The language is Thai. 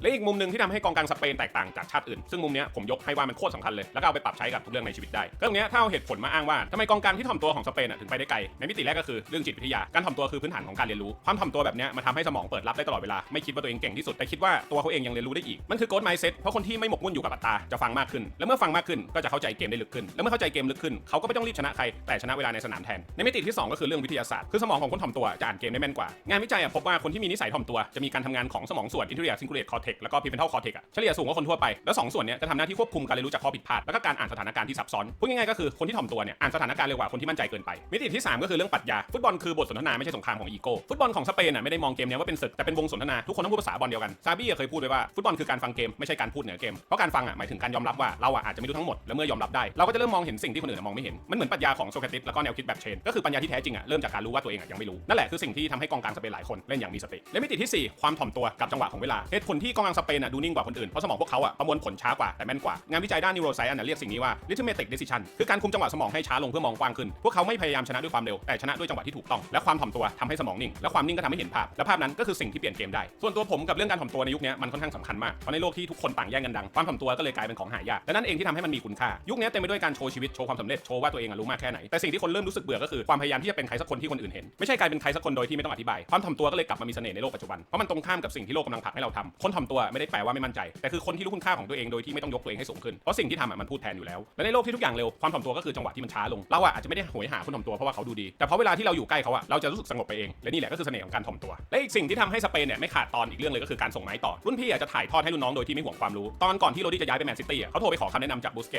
และอีกมุมหนึ่งที่ทำให้กองกลางสเปนแตกต่างจากชาติอื่น ซึ่งมุมเนี้ยผมยกให้ว่ามันโคตรสำคัญเลย แล้วก็เอาไปปรับใช้กับทุกเรื่องในชีวิตได้ก็ตรงเนี้ยถ้าเอาเหตุผลมาอ้างว่าทำไมกองกลางที่ถ่อมตัวของสเปนอะถึงไปได้ไกลในมิติแรกก็คือเรื่องจิตวิทยาการถ่อมตัวคือพื้นฐานของการเรียนรู้ความถ่อมตัวแบบเนี้ยมันทำให้สมองเปิดรับได้ตลอดเวลาไม่คิดว่าตัวเองเก่งที่สุดแต่คิดว่าตัวเขาเองยังเรียนรู้ได้อีกมันคือโกดไมซ์เซ็ตเพราะคนที่ไม่หมกมุ่นอยู่กับอัตราจะฟังมากขึ้น และเมื่อฟังมากขึ้นก็จะเข้าใจเกมได้ลึกขึ้น และเมื่อเข้าใจเกมลึกขึ้นเขาก็ไม่ต้องรีบชนะใครแต่ชนะเวลาในสนามแทนในมิติที่สองก็คือเรื่องวิทยาศาสตร์คือสมองของคนถ่อมตัวจะอ่านเกมได้แม่นกว่างานวิจัยพบว่าคนที่มีนิสัยถ่อมตัวจะมีการทำงานของสมองส่วน inferior cingulate cortex ทคแล้วก็ prefrontal cortex อะเฉลี่ยสูงกว่าคนทั่วไป แล้วสองส่วนเนี้ยจะทำหน้าที่ควบคุมการเรียนรู้จากข้อผิดพลาดแล้วก็การอ่านสถานการณ์ที่ซับซ้อนพูดง่ายๆก็คือคนที่ถ่อมตัวเนี่ยอ่านสถานการณ์เร็วกว่าคนที่มั่นใจเกินไป มิติที่ 3 ก็คือเรื่องปรัชญาฟุตบอลคือบทสนทนาไม่ใช่สงครามของอีโก้ฟุตบอลของสเปนน่ะไม่ได้มองเกมเนี้ยว่าเป็นศึกแต่เป็นวงสนทนาทุกคนต้องพูดภาษาบอลเดียวกันซาบี้เคยพูดไว้ว่าฟุตบอลคือการฟังเกมไม่ใช่การพูดเหนือเกมเพราะการฟังอะหมายถึงการยอมรับว่าเราอะอาจจะไม่รู้ทั้งหมดและเมื่อยอมรับได้เราก็จะเริ่มมองเห็นสิ่งที่คนอื่นมองไม่เห็นมันเหมือนปรัชญาของโซเครติสแล้วก็แนวคิดแบบเชนก็คือปัญญาที่แท้จริงอะเริ่มจากการรู้ว่าตัวเองอะยังไม่รู้นั่นแหละคือสิ่งที่ทำให้กองกลางสเปนหลายคนเล่นอย่างมีสติและมิติที่สี่ความถ่อมตัวกับจังหวะของเวลาเหตุผลที่กองกลางสเปนอะดูนิ่งกว่าคนอื่น เพราะสมองพวกเขาอะประมวลผลช้ากว่าแต่แม่นกว่างานวิจัยด้าน neuroscience อะเรียกสิ่งนี้ว่า rhythmic decision คือการคุมจังหวะสมองให้ช้าลงเพื่อมองกว้างขึ้น พวกเขาไม่พยายามชนะด้วยความเร็วแต่ชนะด้วยจังหวะที่ถูกต้อง และความถ่อมตัวทำให้สมองนิ่ง และความนิ่งก็ทำให้เห็นภาพ และภาพนั้นก็คือสิ่งที่เปลี่ยนเกมได้ ส่วนตัวผมกับเรื่องการถ่อมตัวในยุคนี้มันค่อนข้างสำคัญมาก เพราะในโลกที่ทุกคนต่างแย่งกันดัง ความถ่อมตัวก็เลยกลายเป็นของหายากและนั่นเองที่ทำให้มันมีคุณค่า ยุคนี้เต็มไปด้วยการโชว์ชีวิต โชว์ความสำเร็จ โชว์ว่าตัวเองอะรู้มากแค่ไหน แต่สิ่งที่คนเริ่มรู้สึกเบื่อก็คือความพยายามที่จะเป็นใครสักคนที่คนอื่นเห็น ไม่ใช่กลายเป็นใครสักคนโดยที่ไม่ต้องอธิบาย ความถ่อมตัวก็เลยกลับมามีเสน่ห์ในโลกปัจจุบัน เพราะมันตรงข้ามกับสิ่งที่โลกกำลังผลักให้เราทำคนถ่อมตัวไม่ได้แปลว่าไม่มั่นใจ แต่คือคนที่รู้คุณค่าของตัวเองโดยที่ไม่ต้องยกตัวเองให้สูงขึ้น เพราะสิ่งที่ทำอะมันพูดแทนอยู่แล้ว และในโลกที่ทุกอย่างเร็ว ความถ่อมตัวก็คือจังหวะที่มันช้าลง เราอะอาจจะไม่ได้โหยหาคนถ่อมตัวเพราะว่าเขาดูดี แต่เพราะเวลาที่เราอยู่ใกล้เขาอะเราจะรู้สึกสงบไปเอง และนี่แหละก็คือเสน่ห์ของการถ่อมตัว และอีกสิ่งที่ทำให้สเปนเนี่ยไม่ขาดตอนอีกเรื่องเลยก็คือการส่งไม้ต่อ รุ่นพี่อะจะถ่ายทอดให้รุ่นน้องโดยที่ไม่ห่วงความรู้ ตอนก่อนที่โรดี้จะย้ายไปแมนซิตี้อะเขาโทรไปขอคำแนะนำจากบูสเกต